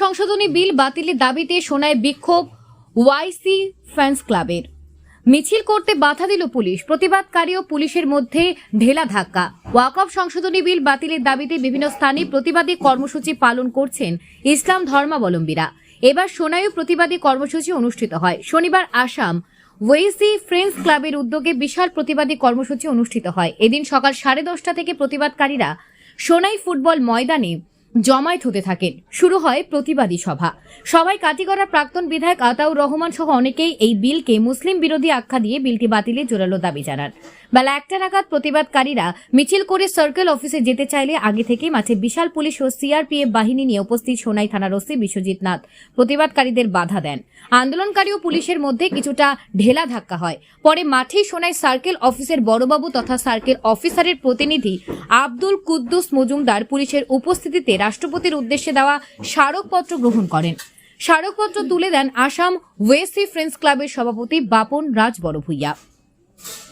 সংশোধনী বিল বাতিলের দাবিতে সোনায় বিক্ষোভ ওয়াইসি ফ্যান্স ক্লাবের। মিছিল করতে বাধা দিল পুলিশ। প্রতিবাদকারী ও পুলিশের মধ্যে ঢেলা ধাক্কা। ওয়াকফ সংশোধনী বিল বাতিলের দাবিতে বিভিন্ন স্থানে প্রতিবাদী কর্মসূচি পালন করছেন ইসলাম ধর্মাবলম্বীরা। এবার সোনায়ও প্রতিবাদী কর্মসূচি অনুষ্ঠিত হয়। শনিবার আসাম ওয়েসি ফ্রেন্ডস ক্লাবের উদ্যোগে বিশাল প্রতিবাদী কর্মসূচি অনুষ্ঠিত হয়। এদিন সকাল সাড়ে দশটা থেকে প্রতিবাদকারীরা সোনাই ফুটবল ময়দানে জমায়েত হতে থাকেন। শুরু হয় প্রতিবাদী সভা। সবাই কাটিগড়ার প্রাক্তন বিধায়ক আতাউর রহমান সহ অনেকেই এই বিলকে মুসলিম বিরোধী আখ্যা দিয়ে বিলটি বাতিলে জোরালো দাবি জানান। বেলা একটা নাগাদ প্রতিবাদকারীরা মিছিল করে সার্কেল অফিসে যেতে চাইলে আগে থেকেই মাঠে বিশাল পুলিশ ও সিআরপিএফ বাহিনী নিয়ে উপস্থিত সোনাই থানার ওসি বিশ্বজিৎ নাথ প্রতিবাদকারীদের বাধা দেন। আন্দোলনকারী ও পুলিশের মধ্যে কিছুটা ঢেলা ধাক্কা হয়। পরে মাঠেই সোনাই সার্কেল অফিসের বড়বাবু তথা সার্কেল অফিসারের প্রতিনিধি আব্দুল কুদ্দুস মজুমদার পুলিশের উপস্থিতিতে রাষ্ট্রপতির উদ্দেশ্যে দেওয়া স্মারকপত্র গ্রহণ করেন। স্মারকপত্র তুলে দেন আসাম ওয়েসি ফ্রেন্ডস ক্লাবের সভাপতি বাপন রাজ বড়ভূইয়া।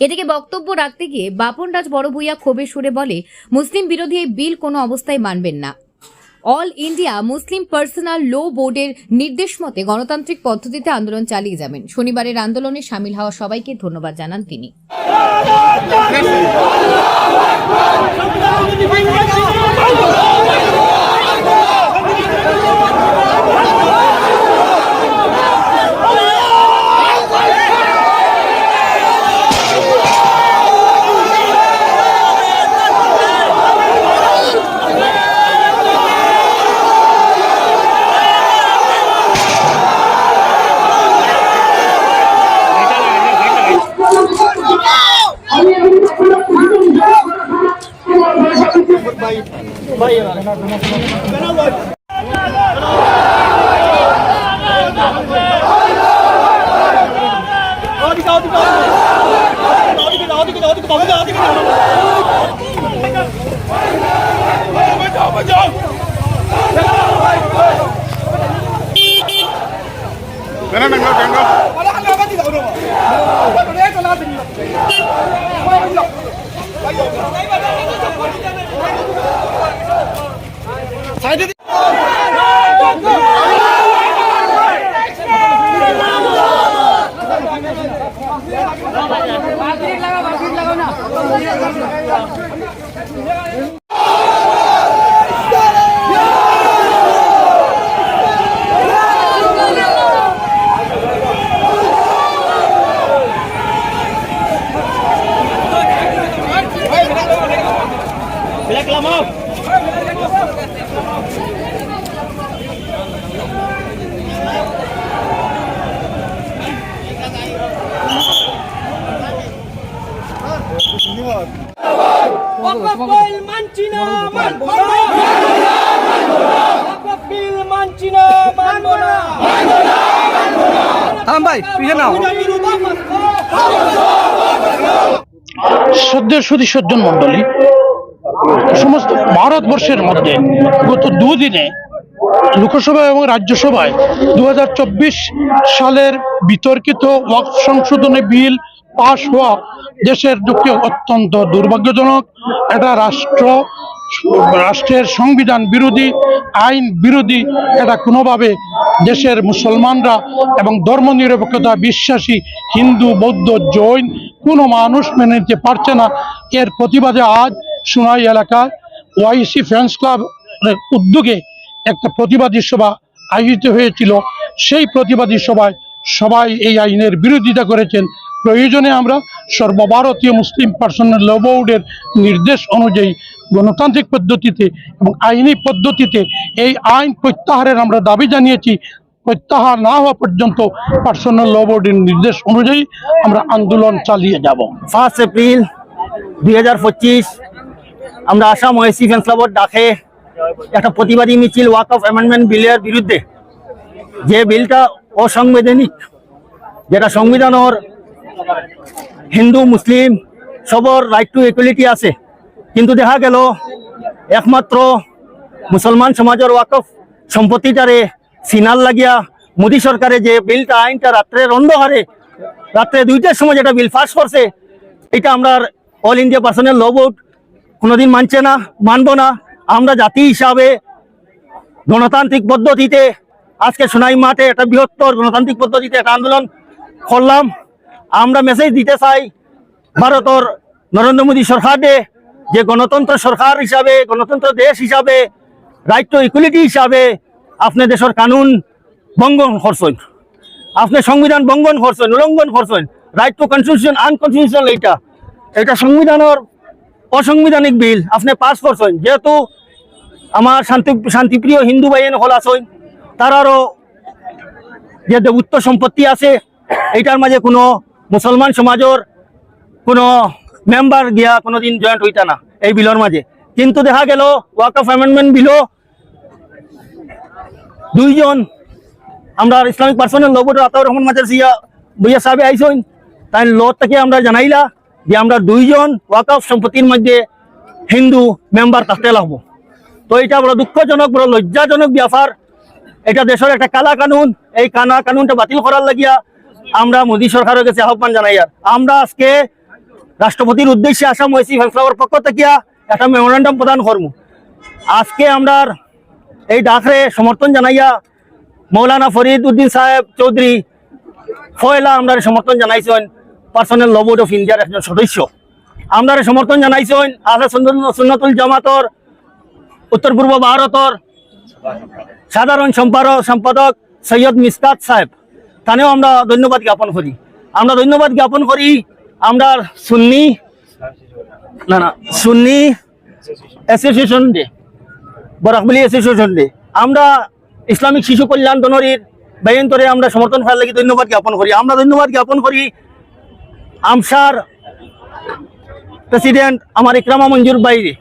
এদিকে বক্তব্য রাখতে গিয়ে বাপন রাজ বড়ভূইয়া ক্ষোভের সুরে বলে, মুসলিম বিরোধী এই বিল কোনো অবস্থায় মানবেন না। All India Muslim personal law বোর্ডের নির্দেশ মতে গণতান্ত্রিক পদ্ধতিতে আন্দোলন চালিয়ে যাবেন। শনিবারের আন্দোলনে সামিল হওয়া সবাইকে ধন্যবাদ জানান তিনি। ભાઈ. ભાઈ ওয়াকফ মানছি না মানবো না বিল মানছি না মানবো না থাম ভাই পিছিয়ে নাও শ্রদ্ধেয় সুদী সজ্জন মন্ডলী সমস্ত ভারতবর্ষের মধ্যে গত দুদিনে লোকসভা এবং রাজ্যসভায় দু হাজার চব্বিশ সালের বিতর্কিত ওয়াকফ সংশোধনী বিল পাশ হওয়া দেশের পক্ষে অত্যন্ত দুর্ভাগ্যজনক। এটা রাষ্ট্র, রাষ্ট্রের সংবিধান বিরোধী, আইন বিরোধী, এটা কোনোভাবে দেশের মুসলমানরা এবং ধর্মনিরপেক্ষতা বিশ্বাসী হিন্দু, বৌদ্ধ, জৈন কোনো মানুষ মেনে নিতে পারছে না। এর প্রতিবাদে আজ সোনাই এলাকায় ওয়াইসি ফ্যান্স ক্লাব উদ্যোগে একটা প্রতিবাদী সভা আয়োজিত হয়েছিল। সেই প্রতিবাদী সভায় সবাই এই আইনের বিরোধিতা করেছেন। প্রয়োজনে আমরা সর্বভারতীয় মুসলিম পার্সোনাল ল বোর্ডের নির্দেশ অনুযায়ী গণতান্ত্রিক পদ্ধতিতে এবং আইনি পদ্ধতিতে এই আইন প্রত্যাহারের আমরা দাবি জানিয়েছি। প্রত্যাহার না হওয়া পর্যন্ত পার্সোনাল ল বোর্ডের নির্দেশ অনুযায়ী আমরা আন্দোলন চালিয়ে যাব। ফার্স্ট এপ্রিল দুই হাজার পঁচিশ আমরা আসাম ওয়েসি ফ্যান্স ক্লাবর ডাকে একটা প্রতিবাদী মিছিল, ওয়াক অফ অ্যামেন্ডমেন্ট বিলের বিরুদ্ধে। যে বিলটা অসাংবিধানিক, যেটা সংবিধানের হিন্দু, মুসলিম, সবর রাইট টু ইকুয়ালিটি আছে। কিন্তু দেখা গেল, একমাত্র মুসলমান সমাজের ওয়াকফ সম্পত্তিটারে সিনাল লাগিয়া মোদী সরকারে যে বিলটা, আইনটা রাত্রের অন্ধকারে, রাত্রে দুইটার সময় যেটা বিল পাস করছে, এটা আমরা all India personal law board কোনোদিন মানছে না, মানব না। আমরা জাতি হিসাবে গণতান্ত্রিক পদ্ধতিতে আজকে সোনাই মাঠে একটা বৃহত্তর গণতান্ত্রিক পদ্ধতিতে একটা আন্দোলন করলাম। আমরা মেসেজ দিতে চাই ভারতের নরেন্দ্র মোদী সরকারে যে গণতন্ত্র সরকার হিসাবে, গণতন্ত্র দেশ হিসাবে রাইট টু ইকুয়ালিটি হিসাবে আপনি দেশের কানুন ভঙ্গন করছেন। আপনি সংবিধান ভঙ্গন করছেন উল্লঙ্ঘন করছেন রাইট টু কনস্টিটিউশন আনকনস্টিটিউশনাল এইটা। এটা সংবিধানের অসাংবিধানিক বিল আপনি পাস করছেন। যেহেতু আমার শান্তি, শান্তিপ্রিয় হিন্দু ভাইয়েন হল আছেন তারারও যে দেবত্ব সম্পত্তি আছে, এইটার মাঝে কোনো মুসলমান সমাজের কোনো মেম্বার গিয়া কোনোদিন জয়েন্ট হইতা না, এই বিলের মাঝে। কিন্তু দেখা গেল ওয়াক অফ অ্যামেন্ডমেন্ট বিলও দুইজন, আমরা ইসলামিক পার্সোনাল ল বোর্ডের আতাউর রহমান মাজার সিয়া বইয়া সাহেব আইসইন, তাই ল থেকে আমরা জানাইলা যে আমরা দুইজন ওয়াকফ সম্পত্তির মধ্যে হিন্দু মেম্বার থাকতে লাগবো। তো এটা বড় দুঃখজনক, বড় লজ্জাজনক ব্যাপার। এটা দেশের একটা কালা কানুন। এই কানা কানুনটা বাতিল করার লাগিয়া আমরা মোদী সরকারের কাছে আহ্বান জানাই আর। আমরা আজকে রাষ্ট্রপতির উদ্দেশ্যে আসাম ওয়েসি ফেসলাওয়ার পক্ষ থেকে একটা মেমোরেন্ডাম প্রদান করব। আজকে আমরা এই ডাকরে সমর্থন জানাইয়া মৌলানা ফরিদ উদ্দিন সাহেব চৌধুরী ফয়লা আমরা সমর্থন জানাইছেন পার্সোনাল ল বোর্ড অফ ইন্ডিয়ার একজন সদস্য। আমরা সমর্থন জানাইছেন সুন্নত- সুন্নতুল জামাতর উত্তর পূর্ব ভারতর সাধারণ সম্পাদক সম্পাদক সৈয়দ মিসকাত সাহেব, তানেও আমরা ধন্যবাদ জ্ঞাপন করি। আমরা ধন্যবাদ জ্ঞাপন করি, আমরা সুন্নি, না না, সুন্নি অ্যাসোসিয়েশন ডে বরাকবলি অ্যাসোসিয়েশন ডে আমরা ইসলামিক শিশু কল্যাণ দনরির বাইন্তরে আমরা সমর্থন ফেলার লাগি ধন্যবাদ জ্ঞাপন করি। আমরা ধন্যবাদ জ্ঞাপন করি আমসার প্রেসিডেন্ট আমার ইকরামা মঞ্জুর বাইরে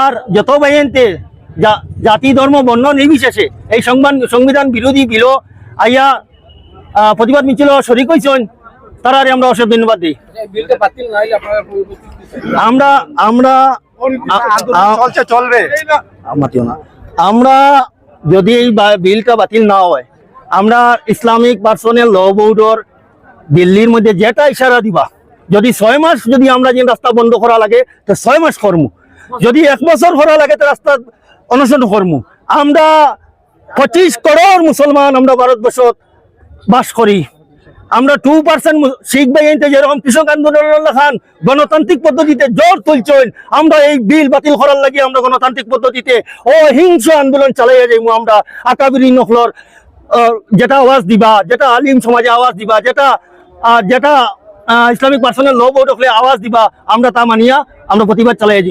আর যত বাইনতে জাতি ধর্ম বর্ণ নির্বিশেষে এই সংবাদ সংবিধান বিরোধী বিল আইয়া প্রতিবাদ মিছিল শরিক হয়েছেন তারা আমরা অশেষ ধন্যবাদ দিই। আমরা আমরা চলবে। আমরা যদি এই বিলটা বাতিল না হয় আমরা ইসলামিক পার্সোনাল ল বোর্ডর দিল্লির মধ্যে যেটা ইশারা দিবা যদি ছয় মাস যদি আমরা যে রাস্তা বন্ধ করা লাগে তো ছয় মাস কর্ম। যদি এক বছর করা লাগে তো রাস্তা অনশন কর্ম। আমরা পঁচিশ করোড় মুসলমান আমরা ভারতবর্ষত বাস করি। আমরা টু পার্সেন্ট শিখ বাহিনীতে যেরকম কৃষক আন্দোলন খান গণতান্ত্রিক পদ্ধতিতে জোর তুলছেন, আমরা এই বিল বাতিল করার লাগি আমরা গণতান্ত্রিক পদ্ধতিতে অহিংস আন্দোলন চালাইয়া যাইমু আমরা। আকাবিরি নকলর যেটা আওয়াজ দিবা, যেটা আলিম সমাজে আওয়াজ দিবা, যেটা যেটা ইসলামিক পার্সোনাল ল বোর্ড আওয়াজ দিবা, আমরা তা মানিয়া আমরা প্রতিবাদ চালাই